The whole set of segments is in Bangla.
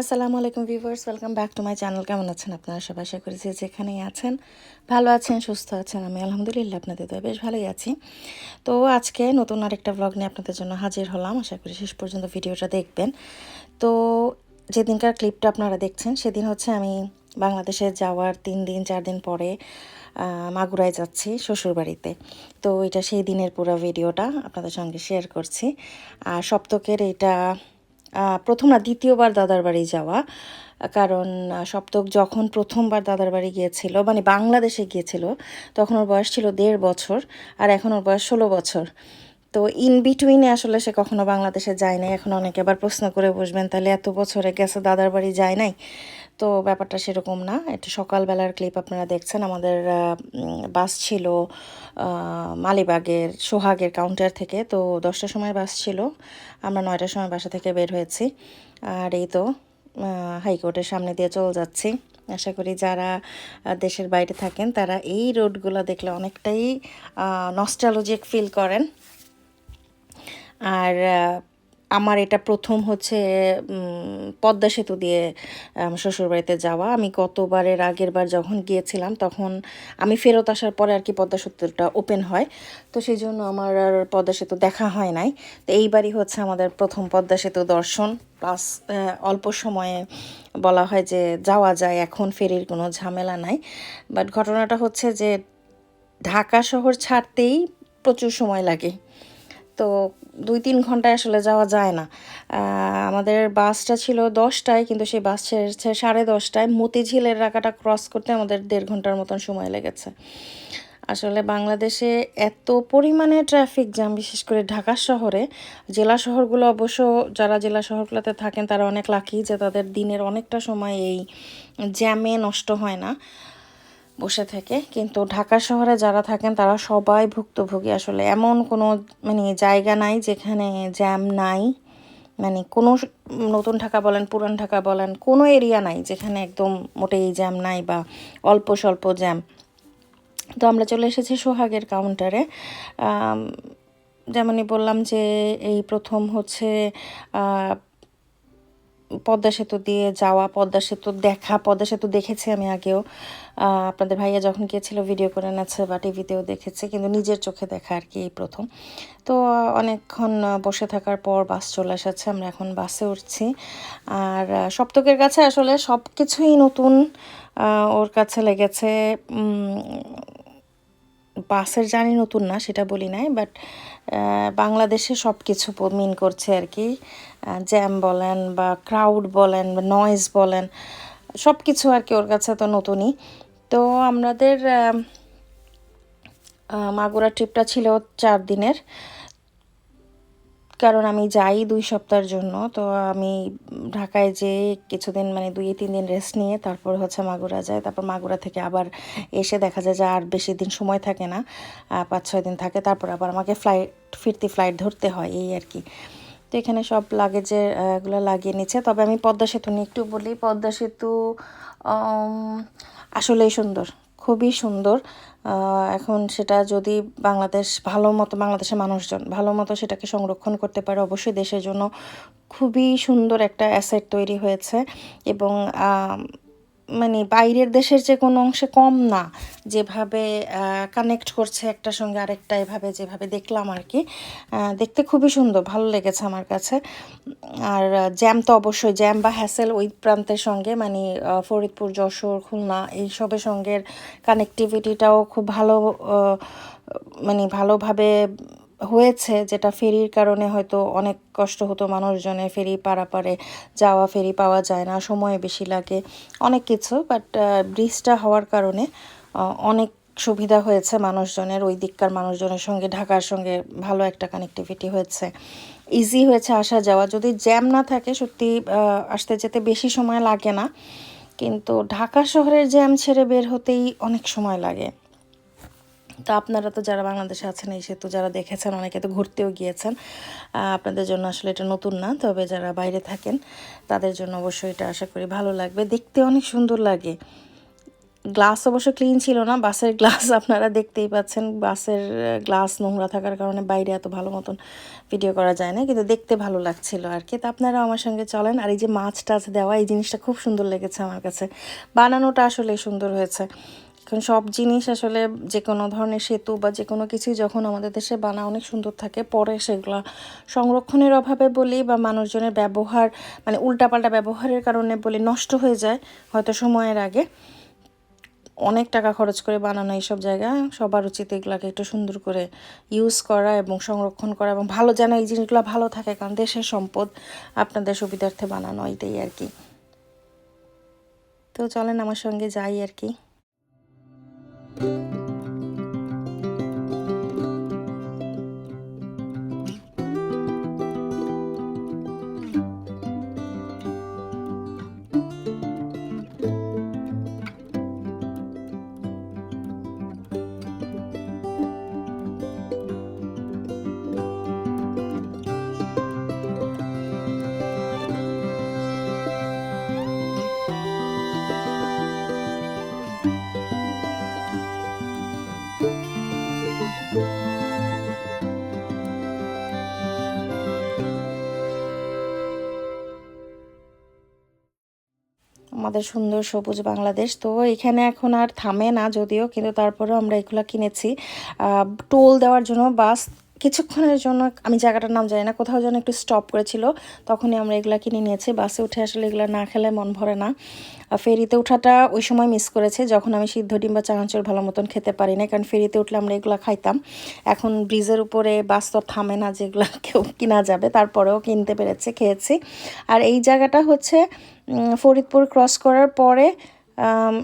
আসসালামু আলাইকুম viewers, welcome back to my channel. কেমন আছেন আপনারা? সব আশা করেছি যেখানেই আছেন ভালো আছেন, সুস্থ আছেন। আমি আলহামদুলিল্লাহ আপনাদের তো বেশ ভালোই আছি। তো আজকে নতুন আরেকটা ব্লগ নিয়ে আপনাদের জন্য হাজির হলাম। আশা করি শেষ পর্যন্ত ভিডিওটা দেখবেন। তো যেদিনকার ক্লিপটা আপনারা দেখছেন, সেদিন হচ্ছে আমি বাংলাদেশে যাওয়ার তিন দিন, চার দিন পরে মাগুরায় যাচ্ছি শ্বশুরবাড়িতে। তো এটা সেই দিনের পুরো ভিডিওটা আপনাদের সঙ্গে শেয়ার করছি। আর সপ্তকের এটা প্রথম না, দ্বিতীয়বার দাদার বাড়ি যাওয়া। কারণ সপ্তক যখন প্রথমবার দাদার বাড়ি গিয়েছিল মানে বাংলাদেশে গিয়েছিল, তখন ওর বয়স ছিল দেড় বছর, আর এখন ওর বয়স ষোলো বছর। তো ইন বিটুইনে আসলে সে কখনো বাংলাদেশে যায় নাই। এখন অনেকে আবার প্রশ্ন করে বসবেন, তাহলে এত বছরে গেছে, দাদার বাড়ি যায় নাই? তো ব্যাপারটা সেরকম না। এটা সকালবেলার ক্লিপ আপনারা দেখছেন। আমাদের বাস ছিল মালিবাগের, সোহাগের কাউন্টার থেকে। তো দশটার সময় বাস ছিল। আমরা নয়টার সময় বাসা থেকে বের হয়েছি। আর এই তো হাইকোর্টের সামনে দিয়ে চলে যাচ্ছি। আশা করি যারা দেশের বাইরে থাকেন, তারা এই রোডগুলো দেখলে অনেকটাই নস্টালজিক ফিল করেন। আর আমার এটা প্রথম হচ্ছে পদ্মা সেতু দিয়ে শ্বশুরবাড়িতে যাওয়া। আমি গতবারের আগের বার যখন গিয়েছিলাম, তখন আমি ফেরত আসার পরে আর কি পদ্মা সেতুটা ওপেন হয়। তো সেই জন্য আমার আর পদ্মা সেতু দেখা হয় নাই। তো এইবারই হচ্ছে আমাদের প্রথম পদ্মা সেতু দর্শন। প্লাস অল্প সময়ে বলা হয় যে যাওয়া যায়, এখন ফেরির কোনো ঝামেলা নাই। বাট ঘটনাটা হচ্ছে যে ঢাকা শহর ছাড়তেই প্রচুর সময় লাগে। তো দুই তিন ঘন্টায় আসলে যাওয়া যায় না। আমাদের বাসটা ছিল দশটায়, কিন্তু সেই বাস ছেড়েছে সাড়ে দশটায়। মতিঝিলের এলাকাটা ক্রস করতে আমাদের দেড় ঘণ্টার মতন সময় লেগেছে। আসলে বাংলাদেশে এত পরিমাণে ট্রাফিক জ্যাম বিশেষ করে ঢাকা শহরে। জেলা শহরগুলো অবশ্য, যারা জেলা শহরগুলোতে থাকেন, তারা অনেক লাকি যে তাদের দিনের অনেকটা সময় এই জ্যামে নষ্ট হয় না। বসে থাকে। কিন্তু ঢাকা শহরে যারা থাকেন, তারা সবাই ভুক্তভোগী। আসলে এমন কোনো মানে জায়গা নাই যেখানে জ্যাম নাই। মানে কোনো নতুন ঢাকা বলেন, পুরান ঢাকা বলেন, কোনো এরিয়া নাই যেখানে একদম মোটেই জ্যাম নাই বা অল্প স্বল্প জ্যাম তো আমরা চলে এসেছি সোহাগের কাউন্টারে যেমনই বললাম যে এই প্রথম হচ্ছে পদ্মা সেতু দিয়ে যাওয়া, পদ্মা সেতু দেখা, পদ্মা সেতু দেখেছি আমি আগেও। আপনাদের ভাইয়া যখন গিয়েছিল ভিডিও করে এনেছে বা টিভিতেও দেখেছে, কিন্তু নিজের চোখে দেখা আর কি এই প্রথম। তো, অনেকক্ষণ বসে থাকার পর বাস চলে এসেছে, আমরা এখন বাসে উঠছি। আর সপ্তকের কাছে আসলে সব কিছুই নতুন ওর কাছে লেগেছে বাসের জানি নতুন না, সেটা বলি নাই বাট বাংলাদেশে সব কিছু মিন করছে আর কি। জ্যাম বলেন বা ক্রাউড বলেন বা নয়েজ বলেন সব কিছু আর কি ওর কাছে তো নতুনই। তো আমাদের মাগুরা ট্রিপটা ছিল চার দিনের। কারণ আমি যাই দুই সপ্তাহের জন্য তো আমি ঢাকায় যে কিছুদিন মানে দুই তিন দিন রেস্ট নিয়ে তারপর হচ্ছে মাগুরা যায় তারপর মাগুরা থেকে আবার এসে দেখা যায় যে আর বেশি দিন সময় থাকে না পাঁচ ছয় দিন থাকে। তারপর আবার আমাকে ফ্লাইট ফিরতি ফ্লাইট ধরতে হয় এই আর কি। তো এখানে সব লাগেজের আহ, গুলো লাগিয়ে নিচ্ছে। তবে আমি পদ্মা সেতু নিয়ে একটু বলি। পদ্মা সেতু আসলেই সুন্দর। খুবই সুন্দর। এখন সেটা যদি বাংলাদেশ ভালো মতো, বাংলাদেশের মানুষজন ভালো মতো সেটাকে সংরক্ষণ করতে পারে, অবশ্যই দেশের জন্য খুবই সুন্দর একটা অ্যাসেট তৈরি হয়েছে। এবং মানে বাইরের দেশের যে কোনো অংশে কম না, যেভাবে কানেক্ট করছে একটার সঙ্গে আরেকটা, এভাবে যেভাবে দেখলাম আর কি। দেখতে খুবই সুন্দর, ভালো লেগেছে আমার কাছে। আর জ্যাম তো অবশ্যই, জ্যাম বা হ্যাসেল ওই প্রান্তের সঙ্গে মানে ফরিদপুর, যশোর, খুলনা এইসবের সঙ্গে কানেক্টিভিটিটাও খুব ভালো মানে ভালোভাবে হয়েছে, যেটা ফেরির কারণে হয়তো অনেক কষ্ট হতো মানুষজনের ফেরি পারাপারে যাওয়া, ফেরি পাওয়া যায় না, সময় বেশি লাগে, অনেক কিছু। বাট ব্রিজটা হওয়ার কারণে অনেক সুবিধা হয়েছে মানুষজনের, ওই দিককার মানুষজনের সঙ্গে, ঢাকার সঙ্গে ভালো একটা কানেক্টিভিটি হয়েছে। ইজি হয়েছে আসা যাওয়া। যদি জ্যাম না থাকে, সত্যি আসতে যেতে বেশি সময় লাগে না। কিন্তু ঢাকা শহরের জ্যাম ছেড়ে বের হতেই অনেক সময় লাগে। তো আপনারা তো যারা বাংলাদেশে আছেন, এই সেতু যারা দেখেছেন, অনেকে তো ঘুরতেও গিয়েছেন আপনাদের জন্য আসলে এটা নতুন না। তবে যারা বাইরে থাকেন, তাদের জন্য অবশ্যই এটা আশা করি ভালো লাগবে। দেখতে অনেক সুন্দর লাগে। গ্লাস অবশ্য ক্লিন ছিল না, বাসের গ্লাস আপনারা দেখতেই পাচ্ছেন। বাসের গ্লাস নোংরা থাকার কারণে বাইরে এত ভালো মতন ভিডিও করা যায় না, কিন্তু দেখতে ভালো লাগছিল আর কি তো আপনারা আমার সঙ্গে চলেন। আর এই যে মাছ টাছ দেওয়া, এই জিনিসটা খুব সুন্দর লেগেছে আমার কাছে। বানানোটা আসলে সুন্দর হয়েছে। কারণ সব জিনিস আসলে যে কোনো ধরনের সেতু বা যে কোনো কিছুই যখন আমাদের দেশে বানা অনেক সুন্দর থাকে, পরে সেগুলো সংরক্ষণের অভাবে বলি বা মানুষজনের ব্যবহার মানে উল্টাপাল্টা ব্যবহারের কারণে বলি নষ্ট হয়ে যায় হয়তো সময়ের আগে। অনেক টাকা খরচ করে বানানো এইসব জায়গা, সবার উচিত এগুলাকে একটু সুন্দর করে ইউজ করা এবং সংরক্ষণ করা এবং ভালো যেন এই জিনিসগুলো ভালো থাকে, কারণ দেশের সম্পদ আপনাদের সুবিধার্থে বানানো, এটাই আর কি। তো চলেন আমার সঙ্গে যাই আর কি। Thank you. আমাদের সুন্দর সবুজ বাংলাদেশ। তো এখানে এখন আর থামে না যদিও, কিন্তু তারপরেও আমরা এগুলো কিনেছি। টোল দেওয়ার জন্য বাস কিছুক্ষণের জন্য, আমি জায়গাটার নাম জানি না, কোথাও যেন একটু স্টপ করেছিল, তখনই আমরা এগুলা কিনে নিয়েছি। বাসে উঠে আসলে এগুলো না খেলে মন ভরে না। ফেরিতে ওঠাটা ওই সময় মিস করেছে, যখন আমি সিদ্ধ ডিম বা চানাচুর ভালো মতন খেতে পারি না কারণ ফেরিতে উঠলে আমরা এগুলো খাইতাম। এখন ব্রিজের উপরে বাস তো থামে না যেগুলো কেউ কিনা যাবে, তারপরেও কিনতে পেরেছে, খেয়েছি। আর এই জায়গাটা হচ্ছে ফরিদপুর ক্রস করার পরে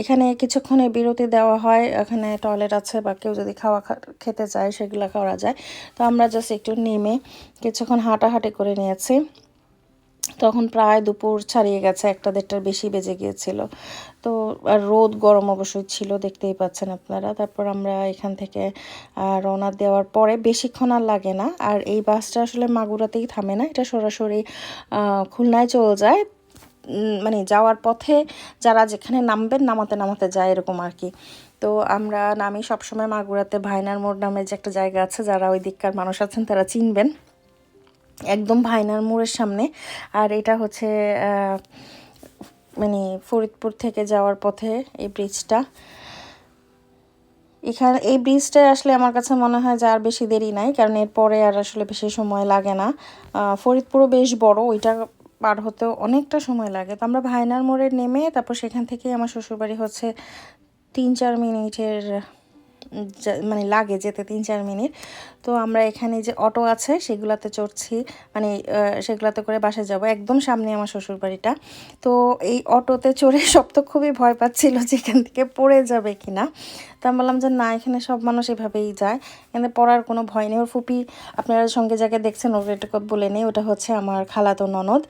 এখানে কিছুক্ষণের বিরতি দেওয়া হয়। এখানে টয়লেট আছে বা কেউ যদি খাওয়া খেতে চায়, সেগুলো করা যায়। তো আমরা জাস্ট একটু নেমে কিছুক্ষণ হাঁটাহাঁটি করে নিয়েছি। তখন প্রায় দুপুর ছাড়িয়ে গেছে, একটা দেড়টার বেশি বেজে গিয়েছিল। তো আর রোদ গরম অবশ্যই ছিল, দেখতেই পাচ্ছেন আপনারা। তারপর আমরা এখান থেকে রওনা দেওয়ার পরে বেশিক্ষণ আর লাগে না। আর এই বাসটা আসলে মাগুরাতেই থামে না, এটা সরাসরি খুলনায় চলে যায়। মানে যাওয়ার পথে যারা যেখানে নামবেন, নামাতে নামাতে যায় এরকম আর কি। তো আমরা নামি সবসময় মাগুরাতে, ভাইনার মোড় নামে যে একটা জায়গা আছে, যারা ওই দিককার মানুষ আছেন তারা চিনবেন। একদম ভাইনার মোড়ের সামনে। আর এটা হচ্ছে মানে ফরিদপুর থেকে যাওয়ার পথে এই ব্রিজটা এখানে, এই ব্রিজটায় আসলে আমার কাছে মনে হয় যে আর বেশি দেরি নাই, কারণ এরপরে আর আসলে বেশি সময় লাগে না। ফরিদপুরও বেশ বড়, ওইটা পার হতেও অনেকটা সময় লাগে। তো আমরা ভাইনার মোড়ে নেমে তারপর সেখান থেকেই আমার শ্বশুরবাড়ি হচ্ছে তিন চার মিনিটের মানে লাগে যেতে তিন চার মিনিট। তো আমরা এখানে যে অটো আছে, সেগুলাতে চড়ছি। মানে সেগুলাতে করে বাসে যাব। একদম সামনে আমার শ্বশুরবাড়িটা। তো এই অটোতে চড়ে সব তো খুবই ভয় পাচ্ছিল যে এখান থেকে পড়ে যাবে কি না তো আমি বললাম যে, না, এখানে সব মানুষ এভাবেই যায়। এখানে পড়ার কোনো ভয় নেই। ওর ফুপি আপনারা সঙ্গে যাকে দেখছেন, ওর এটা বলে নেই। ওটা হচ্ছে আমার খালাতো ননদ।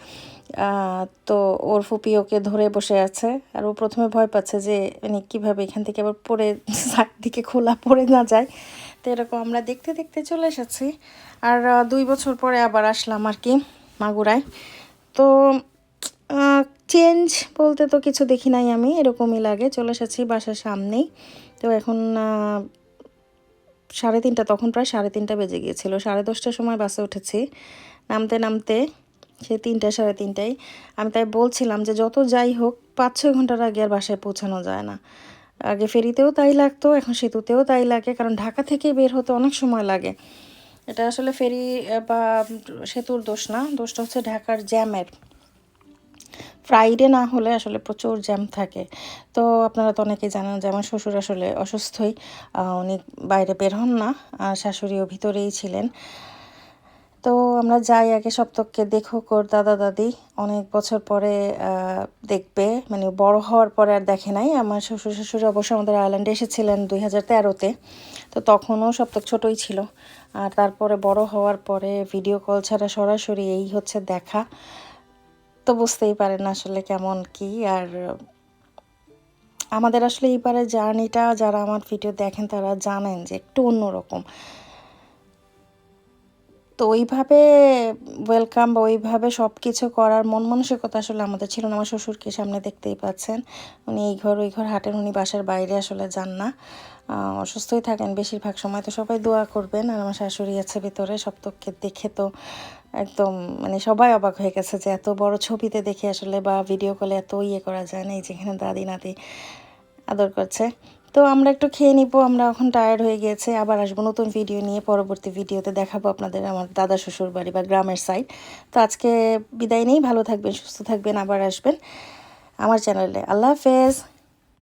তো ওর ফুপি ওকে ধরে বসে আছে আর ও প্রথমে ভয় পাচ্ছে যে মানে কীভাবে এখান থেকে আবার পড়ে দিকে খোলা পড়ে না যায়। তো এরকম আমরা দেখতে দেখতে চলে এসেছি। আর দুই বছর পরে আবার আসলাম আর কি মাগুরায়। তো চেঞ্জ বলতে তো কিছু দেখি নাই আমি, এরকমই লাগে। চলে এসেছি বাসার সামনেই। তো এখন সাড়ে তিনটা, তখন প্রায় সাড়ে তিনটা বেজে গিয়েছিল। সাড়ে দশটার সময় বাসে উঠেছি। নামতে নামতে সে তিনটা সাড়ে তিনটায়। আমি তাই বলছিলাম যে যত যাই হোক পাঁচ ছয় ঘণ্টার আগে আর বাসায় পৌঁছানো যায় না। আগে ফেরিতেও তাই লাগতো, এখন সেতুতেও তাই লাগে। কারণ ঢাকা থেকে বের হতে অনেক সময় লাগে। এটা আসলে ফেরি বা সেতুর দোষ না। দোষটা হচ্ছে ঢাকার জ্যামের। ফ্রাইডে না হলে আসলে প্রচুর জ্যাম থাকে। তো আপনারা তো অনেকেই জানেন যে আমার শ্বশুর আসলে অসুস্থই। উনি বাইরে বের হন না। আর শাশুড়িও ভিতরেই ছিলেন। তো আমরা যাই আগে সপ্তককে দেখো কর দাদা দাদি। অনেক বছর পরে দেখবে। মানে বড় হওয়ার পরে আর দেখে নাই। আমার শ্বশুর শ্বশুর অবশ্য আমাদের আইল্যান্ডে এসেছিলেন দুই হাজার তেরোতে। তো তখনও সপ্তক ছোটই ছিল। আর তারপরে বড় হওয়ার পরে ভিডিও কল ছাড়া সরাসরি এই হচ্ছে দেখা। তো বুঝতেই পারেন আসলে কেমন কি। আর আমাদের আসলে এইবারে জার্নিটা, যারা আমার ভিডিও দেখেন তারা জানেন যে একটু অন্যরকম। তো ওইভাবে ওয়েলকাম বা ওইভাবে সব কিছু করার মন মানসিকতা আসলে আমাদের ছিল না। আমার শ্বশুরকে সামনে দেখতেই পাচ্ছেন। উনি এই ঘর, ওই ঘর হাঁটেন, উনি বাসার বাইরে আসলে যান না। অসুস্থই থাকেন বেশিরভাগ সময়, তো সবাই দোয়া করবেন। আর আমার শাশুড়ি আছে ভিতরে সপ্তককে দেখে তো একদম মানে সবাই অবাক হয়ে গেছে যে এত বড় ছবিতে দেখে আসলে বা ভিডিও কলে এত ইয়ে করা যায় না, এই যেখানে দাদি, নাতি আদর করছে। তো আমরা একটু খেয়ে নিব, আমরা এখন টায়ার্ড হয়ে গেছে, আবার আসব নতুন ভিডিও নিয়ে, পরবর্তী ভিডিওতে দেখাবো আপনাদের আমার দাদা শ্বশুর বাড়ি বা গ্রামের সাইড তো আজকে বিদায় নেই, ভালো থাকবেন, সুস্থ থাকবেন, আবার আসবেন আমার চ্যানেলে আল্লাহ হাফেজ।